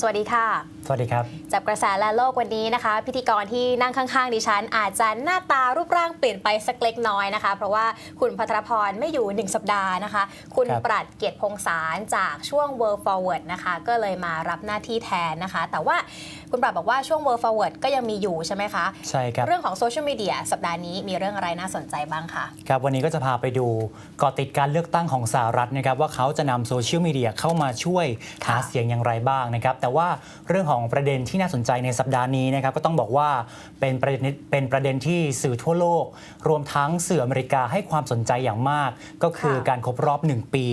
สวัสดีค่ะ สวัสดีครับ จับกระแสและโลกวันนี้นะคะ พิธีกรที่นั่งข้างๆ ดิฉัน อาจจะหน้าตารูปร่างเปลี่ยนไปสักเล็กน้อยนะคะ เพราะว่าคุณพัทรพรไม่อยู่ 1 สัปดาห์นะคะ คุณครับปรัดเกียรติพงษารจากช่วง World Forward นะคะ ก็เลยมารับหน้าที่แทนนะคะ แต่ว่าคุณปรัดบอกว่าช่วง World Forward ก็ยังมีอยู่ใช่ไหมคะใช่ครับ เรื่องของโซเชียลมีเดียสัปดาห์นี้มีเรื่องอะไรน่าสนใจบ้างคะครับวันนี้ก็จะพาไปดูเกาะติดการเลือกตั้งของสหรัฐนะครับว่าเขาจะนำโซเชียลมีเดียเข้ามาช่วยค่ะหาเสียงอย่างไรบ้างนะครับแต่ว่าเรื่องของประเด็นที่น่าสนใจในสัปดาห์นี้นะครับก็ต้องบอกว่าเป็นประเด็นเป็นประเด็นที่สื่อทั่วโลก รวมทั้งสื่ออเมริกาให้ความสนใจอย่างมาก ก็คือค่ะการครบรอบ 1 ปี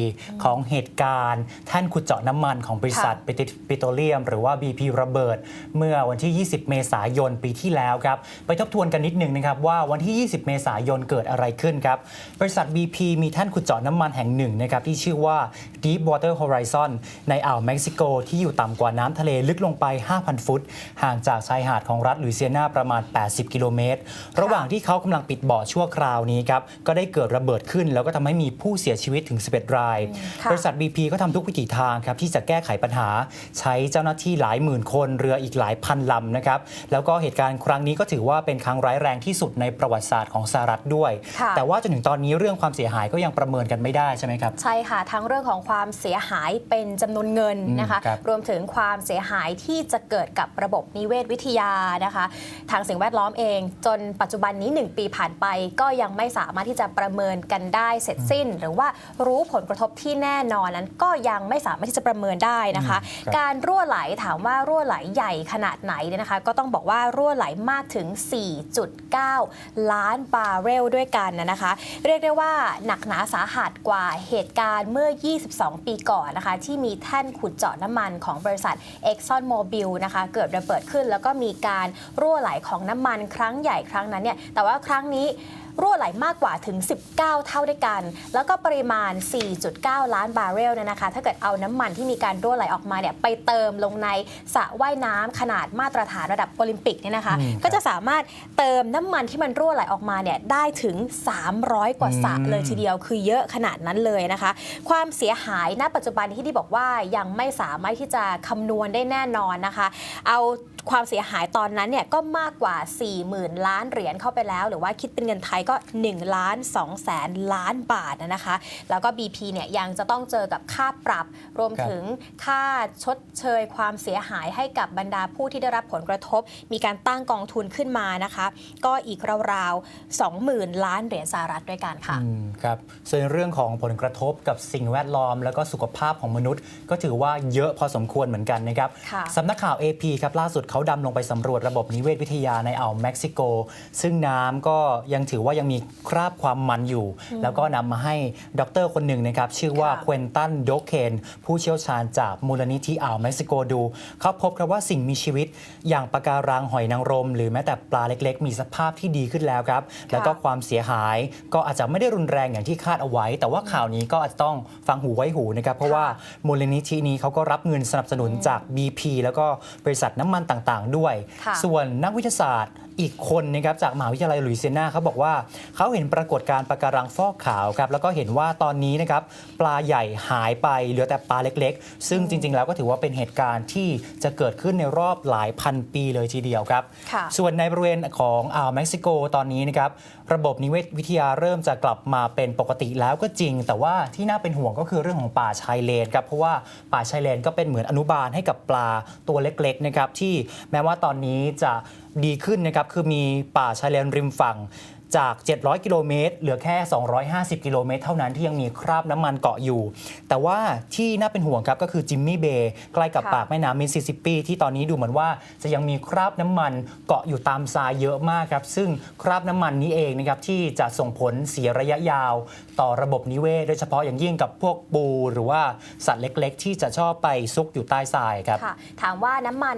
ของเหตุการณ์แท่นขุดเจาะน้ำมันของบริษัทค่ะปิโตรเลียม หรือว่า BP ระเบิด เมื่อวันที่ 20 เมษายนปีที่แล้วครับไปทบทวนกันนิดหนึ่งนะครับว่าวันที่ 20 เมษายนเกิดอะไรขึ้นครับบริษัท BP มีแท่นขุดเจาะน้ำมันแห่งหนึ่งนะครับที่ชื่อว่า Deepwater Horizon ในอ่าวเม็กซิโกที่อยู่ต่ำกว่าน้ำทะเลลึกลงไป 5,000 ฟุต ห่างจากชายหาดของรัฐลุยเซียนาประมาณ 80 กิโลเมตร ระหว่างที่เขากำลังปิดบ่อชั่วคราวนี้ครับ ก็ได้เกิดระเบิดขึ้น แล้วก็ทำให้มีผู้เสียชีวิตถึง 11 รายค่ะบริษัท BP ก็ทำทุกวิถีทางครับที่จะแก้ไขปัญหา ใช้เจ้าหน้าที่หลายหมื่นคนเรืออีกหลายพันลำนะครับ แล้วก็เหตุการณ์ครั้งนี้ก็ถือว่าเป็นครั้งร้ายแรงที่สุดในประวัติศาสตร์ของสหรัฐด้วยค่ะแต่ว่าจนถึงตอนนี้เรื่องความเสียหายก็ยังประเมินกันไม่ได้ใช่ไหมครับ ใช่ค่ะ ทั้งเรื่องของความเสียหายเป็นจำนวนเงินนะคะอืมครับรวมถึงความเสียหายที่จะเกิดกับระบบนิเวศวิทยานะคะ ทางสิ่งแวดล้อมเอง จนปัจจุบันนี้ 1 ปีผ่านไปก็ยังไม่สามารถที่จะประเมินกันได้เสร็จสิ้น หรือว่ารู้ผลกระทบที่แน่นอนนั้นก็ยังไม่สามารถที่จะประเมินได้นะคะอืมครับการรั่วไหลถามว่ารั่วไหลใหญ่ขนาดไหนเนี่ยนะคะ ก็ต้องบอกว่ารั่วไหลมากถึง 4.9 ล้านบาร์เรลด้วยกันนะคะ เรียกได้ว่าหนักหนาสาหัสกว่าเหตุการณ์เมื่อ 22 ปีก่อนนะคะ ที่มีแท่นขุดเจาะน้ำมันของบริษัท Exxon Mobil นะคะ เกิดระเบิดขึ้น แล้วก็มีการรั่วไหลของน้ำมันครั้งใหญ่ครั้งนั้นเนี่ยแต่ว่าครั้งนี้ รั่วไหลมากกว่าถึง 19 เท่าด้วยกัน แล้วก็ปริมาณ 4.9 ล้านบาร์เรลเนี่ยนะคะ ถ้าเกิดเอาน้ำมันที่มีการรั่วไหลออกมาเนี่ยไปเติมลงในสระว่ายน้ำขนาดมาตรฐานระดับโอลิมปิกเนี่ยนะคะอืมครับก็จะสามารถเติมน้ำมันที่มันรั่วไหลออกมาเนี่ยได้ถึง 300 กว่าสระอืมเลยทีเดียว คือเยอะขนาดนั้นเลยนะคะ ความเสียหายณปัจจุบันที่ที่บอกว่ายังไม่สามารถที่จะคำนวณได้แน่นอนนะคะ เอาความเสียหายตอนนั้นเนี่ยก็มากกว่า 40,000 ล้านเหรียญเข้าไปแล้ว หรือว่าคิดเป็นเงินไทยก็1ล้าน2แสนล้านบาทนะคะ แล้วก็ BP เนี่ยยังจะต้องเจอกับค่าปรับ รวมครับถึงค่าชดเชยความเสียหายให้กับบรรดาผู้ที่ได้รับผลกระทบ มีการตั้งกองทุนขึ้นมานะคะ ก็อีกราวๆ20,000 ล้านเหรียญสหรัฐด้วยกันค่ะอืมครับส่วนเรื่องของผลกระทบกับสิ่งแวดล้อม แล้วก็สุขภาพของมนุษย์ ก็ถือว่าเยอะพอสมควรเหมือนกันนะครับค่ะสำนักข่าว AP ครับล่าสุดเขาดำลงไปสำรวจระบบนิเวศวิทยาในอ่าวเม็กซิโก ซึ่งน้ำก็ยังถือว่ายังมีคราบความมันอยู่ แล้วก็นำมาให้ด็อกเตอร์คนหนึ่งนะครับ ชื่อว่าค่ะ เควินตันโดเคน ผู้เชี่ยวชาญจากมูลนิธิอ่าวเม็กซิโกดูเขาพบครับว่าสิ่งมีชีวิต อย่างปะการังหอยนางรม หรือแม้แต่ปลาเล็ก ๆ มีสภาพที่ดีขึ้นแล้วครับ แล้วก็ความเสียหายก็อาจจะไม่ได้รุนแรงอย่างที่คาดเอาไว้ แต่ว่าข่าวนี้ก็อาจจะต้องฟังหูไว้หูนะครับเพราะว่ามูลนิธินี้เขาก็รับเงินสนับสนุนจาก BP แล้วก็บริษัทน้ำมันต่างๆ ด้วย ค่ะ ส่วนนักวิทยาศาสตร์ อีกคนนะครับจากมหาวิทยาลัยลุยเซียนาเขาบอกว่าเขาเห็นปรากฏการณ์ปะการังฟอกขาวครับแล้วก็เห็นว่าตอนนี้นะครับปลาใหญ่หายไปเหลือแต่ปลาเล็ก ๆ ซึ่งจริง ๆ แล้วก็ถือว่าเป็นเหตุการณ์ที่จะเกิดขึ้นในรอบหลายพันปีเลยทีเดียวครับค่ะส่วนในบริเวณของอ่าวเม็กซิโกตอนนี้นะครับระบบนิเวศวิทยาเริ่มจะกลับมาเป็นปกติแล้วก็จริง แต่ว่าที่น่าเป็นห่วงก็คือเรื่องของป่าชายเลนครับเพราะว่าป่าชายเลนก็เป็นเหมือนอนุบาลให้กับปลาตัวเล็กๆนะครับที่แม้ว่าตอนนี้จะ ดีขึ้นนะครับคือมีป่าชายเลนริมฝั่ง จาก 700 กิโลเมตรเหลือแค่ 250 กิโลเมตรเท่านั้นที่ยังมีคราบน้ำมันเกาะอยู่ แต่ว่าที่น่าเป็นห่วงครับก็คือจิมมี่เบย์ใกล้กับค่ะปากแม่น้ำมิสซิสซิปปี ที่ตอนนี้ดูเหมือนว่าจะยังมีคราบน้ำมันเกาะอยู่ตามทรายเยอะมากครับ ซึ่งคราบน้ำมันนี้เองนะครับที่จะส่งผลเสียระยะยาว ต่อระบบนิเวศ โดยเฉพาะอย่างยิ่งกับพวกปู หรือว่าสัตว์เล็ก ๆ ที่จะชอบไปซุกอยู่ใต้ทรายครับค่ะถามว่าน้ำมัน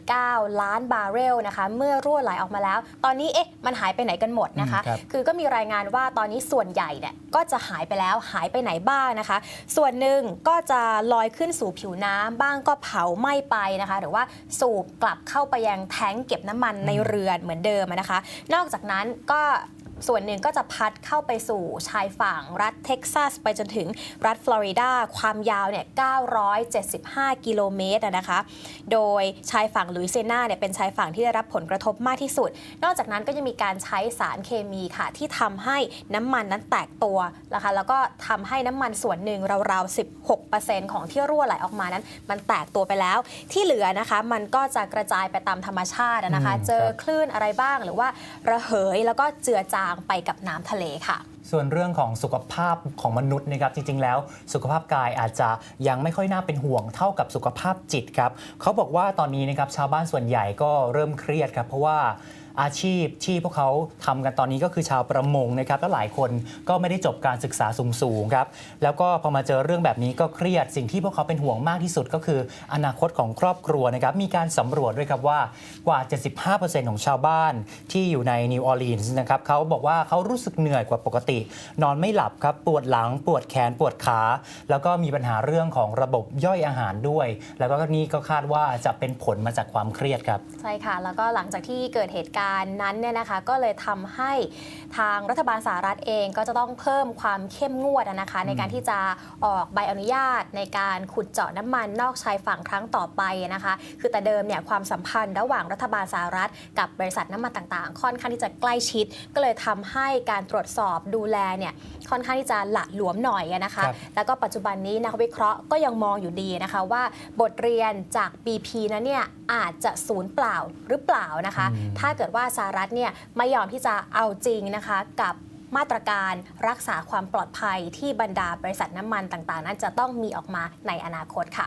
4.9 ล้านบาร์เรลนะคะเมื่อรั่วไหลออกมาแล้ว ตอนนี้เอ๊ะมันหายไปไหนกันหมดนะคะอืมครับคือก็มีรายงานว่าตอนนี้ส่วนใหญ่เนี่ยก็จะหายไปแล้วหายไปไหนบ้างนะคะ ส่วนหนึ่งก็จะลอยขึ้นสู่ผิวน้ำบ้างก็เผาไหม้ไปนะคะ หรือว่าสูบกลับเข้าไปยังแท้งเก็บน้ำมันในเรือนเหมือนเดิมอะนะคะ นอกจากนั้นก็ ส่วนหนึ่งก็จะพัดเข้าไปสู่ชายฝั่งรัฐเท็กซัส ไปจนถึงรัฐฟลอริดา ความยาวเนี่ย 975 กิโลเมตรอะนะคะ โดยชายฝั่งลุยเซียนาเนี่ยเป็นชายฝั่งที่ได้รับผลกระทบมากที่สุด นอกจากนั้นก็ยังมีการใช้สารเคมีค่ะ ที่ทำให้น้ำมันนั้นแตกตัวนะคะแล้วก็ทำให้น้ำมันส่วนหนึ่งราวๆ 16%ของที่รั่วไหลออกมานั้น มันแตกตัวไปแล้ว ที่เหลือนะคะมันก็จะกระจายไปตามธรรมชาติอะนะคะอืมเจอครับคลื่นอะไรบ้างหรือว่าระเหยแล้วก็เจือจางไปกับน้ำทะเลค่ะ ส่วนเรื่องของสุขภาพของมนุษย์นะครับจริง ๆ แล้ว สุขภาพกายอาจจะยังไม่ค่อยน่าเป็นห่วงเท่ากับสุขภาพจิตครับเขาบอกว่าตอนนี้นะครับชาวบ้านส่วนใหญ่ก็เริ่มเครียดครับเพราะว่า อาชีพที่พวกเขาทำกันตอนนี้ก็คือชาวประมงนะครับและหลายคนก็ไม่ได้จบการศึกษาสูงๆครับแล้วก็พอมาเจอเรื่องแบบนี้ก็เครียดสิ่งที่พวกเขาเป็นห่วงมากที่สุดก็คือ อนาคตของครอบครัวนะครับมีการสำรวจด้วยครับว่ากว่า 75%ของชาวบ้านที่อยู่ในนิวออร์ลีนส์นะครับเขาบอกว่าเขารู้สึกเหนื่อยกว่าปกติ นอนไม่หลับครับปวดหลังปวดแขนปวดขา แล้วก็มีปัญหาเรื่องของระบบย่อยอาหารด้วย แล้วก็นี่ก็คาดว่าจะเป็นผลมาจากความเครียดครับใช่ค่ะ แล้วก็หลังจากที่เกิดเหตุการณ์นั้นเนี่ยนะคะก็เลยทำให้ทางรัฐบาลสหรัฐเองก็จะต้องเพิ่มความเข้มงวดอะนะคะในการที่จะออกใบอนุญาตในการขุดเจาะน้ำมันนอกชายฝั่งครั้งต่อไปนะคะ คือแต่เดิมเนี่ยความสัมพันธ์ระหว่างรัฐบาลสหรัฐ กับบริษัทน้ำมันต่างๆ ค่อนข้างที่จะใกล้ชิด ก็เลยทำให้การตรวจสอบดูแลเนี่ยค่อนข้างที่จะหละหลวมหน่อยอะนะคะครับแล้วก็ปัจจุบันนี้นักวิเคราะห์ก็ยังมองอยู่ดีนะคะว่าบทเรียนจาก BP นั้นเนี่ย อาจจะสูญเปล่าหรือเปล่านะคะอืมถ้าเกิดว่าสหรัฐเนี่ยไม่ยอมที่จะเอาจริงนะคะกับมาตรการรักษาความปลอดภัยที่บรรดาบริษัทน้ำมันต่างๆ นั้นจะต้องมีออกมาในอนาคตค่ะ